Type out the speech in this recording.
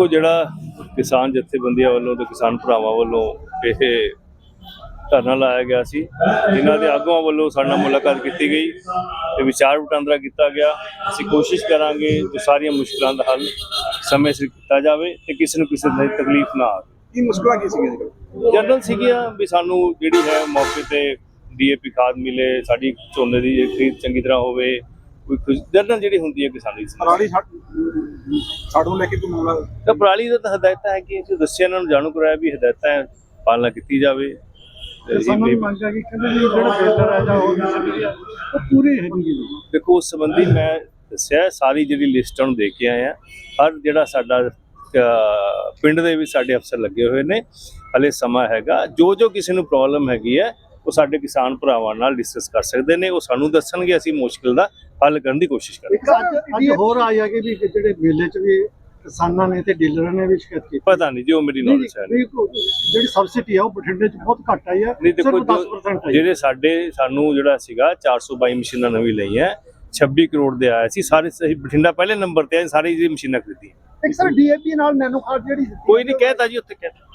ਦੇਖੋ ਜਿਹੜਾ ਕਿਸਾਨ ਜਥੇਬੰਦੀਆਂ ਵੱਲੋਂ ਤੇ ਕਿਸਾਨ ਭਰਾਵਾਂ ਵੱਲੋਂ ਇਹ ਧਰਨਾ ਲਾਇਆ ਗਿਆ ਸੀ ਜਿਨ੍ਹਾਂ ਦੇ ਆਗੂਆਂ ਵੱਲੋਂ ਸਾਡੇ ਨਾਲ ਮੁਲਾਕਾਤ ਕੀਤੀ ਗਈ ਤੇ ਵਿਚਾਰ ਵਟਾਂਦਰਾ ਕੀਤਾ ਗਿਆ। ਅਸੀਂ ਕੋਸ਼ਿਸ਼ ਕਰਾਂਗੇ ਕਿ ਸਾਰੀਆਂ ਮੁਸ਼ਕਲਾਂ ਦਾ ਹੱਲ ਸਮੇਂ ਸਿਰ ਕੀਤਾ ਜਾਵੇ ਤੇ ਕਿਸੇ ਨੂੰ ਕਿਸੇ ਦੀ ਤਕਲੀਫ ਨਾ ਆਵੇ। ਕੀ ਮੁਸ਼ਕਲਾਂ ਕੀ ਸੀਗੀਆਂ ਜੀ? ਜਨਰਲ ਸੀਗੀਆਂ ਵੀ ਸਾਨੂੰ ਜਿਹੜੀ ਹੈ ਮੌਕੇ ਤੇ ਡੀਏਪੀ ਖਾਦ ਮਿਲੇ ਸਾਡੀ ਝੋਨੇ ਦੀ ਖਰੀਦ ਚੰਗੀ ਤਰ੍ਹਾਂ ਹੋਵੇ ਕੋਈ ਜਨਰਲ ਜਿਹੜੀ ਹੁੰਦੀ ਹੈ ਕਿਸਾਨੀ ਦੀ। ਸਮੱਸਿਆ। ਛੱਡੋਂ ਲੈ ਕੇ ਕੋਈ ਮਾਮਲਾ ਤਾਂ ਪਰਾਲੀ ਦਾ ਤਾਂ ਹਦਾਇਤਾਂ ਹੈ ਕਿ ਅਸੀਂ ਦੱਸਿਆ ਇਹਨਾਂ ਨੂੰ ਜਾਣੂ ਕਰਾਇਆ ਵੀ ਹਦਾਇਤਾਂ ਹੈ, ਪਾਲਣਾ ਕੀਤੀ ਜਾਵੇ। ਤੇ ਇਹ ਸਾਨੂੰ ਵੀ- ਮੰਗਿਆ ਕਿ ਕਹਿੰਦੇ ਵੀ ਜਿਹੜਾ ਬਿਲਡਰ ਹੈ ਜਾਂ ਹੋਰ ਕਿਸੇ ਵੀ ਆ ਉਹ ਪੂਰੀ ਹੈਗੀ ਦੇਖੋ ਉਸ ਸੰਬੰਧੀ ਮੈਂ ਦੱਸਿਆ ਸਾਰੀ ਜਿਹੜੀ ਲਿਸਟ ਨੂੰ ਦੇ ਕੇ ਆਏ ਆ ਹਰ ਜਿਹੜਾ ਸਾਡਾ ਅਹ, ਪਿੰਡ ਦੇ ਵਿੱਚ ਸਾਡੇ ਅਫਸਰ ਲੱਗੇ ਹੋਏ ਨੇ। ਹਲੇ ਸਮਾਂ ਹੈਗਾ। ਜੋ ਜੋ ਕਿਸੇ ਨੂੰ ਪ੍ਰੋਬਲਮ ਹੈਗੀ ਹੈ ਉਹ ਸਾਡੇ ਕਿਸਾਨ ਭਰਾਵਾਂ ਨਾਲ ਡਿਸਕਸ ਕਰ ਸਕਦੇ ਨੇ ਉਹ ਸਾਨੂੰ ਦੱਸਣਗੇ ਅਸੀਂ ਮੁਸ਼ਕਿਲ ਦਾ ਹੱਲ ਕਰਨ ਦੀ ਕੋਸ਼ਿਸ਼ ਕਰਾਂਗੇ। ਅੱਜ ਹੋਰ ਆਇਆ ਕਿ ਵੀ ਜਿਹੜੇ ਮੇਲੇ 'ਚ ਵੀ ਕਿਸਾਨਾਂ ਨੇ ਤੇ ਡੀਲਰਾਂ ਨੇ ਵੀ ਸ਼ਿਕਾਇਤ ਕੀਤੀ। ਪਤਾ ਨਹੀਂ ਜੀ ਉਹ ਮੇਰੀ ਨੌਲੇਜ ਹੈ ਜਿਹੜੀ ਸਬਸਿਡੀ ਆ ਉਹ ਬਠਿੰਡੇ 'ਚ ਬਹੁਤ ਘੱਟ ਆਈ ਹੈ ਨਹੀਂ ਦੇਖੋ ਸਿਰਫ ਜੋ 10% ਆਈ। ਹੈ। ਜਿਹੜੇ ਸਾਡੇ ਸਾਨੂੰ ਜਿਹੜਾ ਸੀਗਾ 422 ਮਸ਼ੀਨਾਂ ਨਵੀਂ ਲਈਆਂ 26 ਕਰੋੜ ਦੇ ਆਇਆ ਸੀ ਸਾਰੇ ਸਹੀ ਬਠਿੰਡਾ ਪਹਿਲੇ ਨੰਬਰ ਤੇ ਆ ਸਾਰੇ ਜੀ ਮਸ਼ੀਨਾਂ ਖਰੀਦੀਆਂ। ਇੱਕ ਸਰ ਡੀਏਪੀ ਨਾਲ ਨੈਨੋ ਖਾਦ ਜਿਹੜੀ ਕੋਈ ਨਹੀਂ ਕਹਿਤਾ ਜੀ ਉੱਥੇ ਕਹਿਤਾ।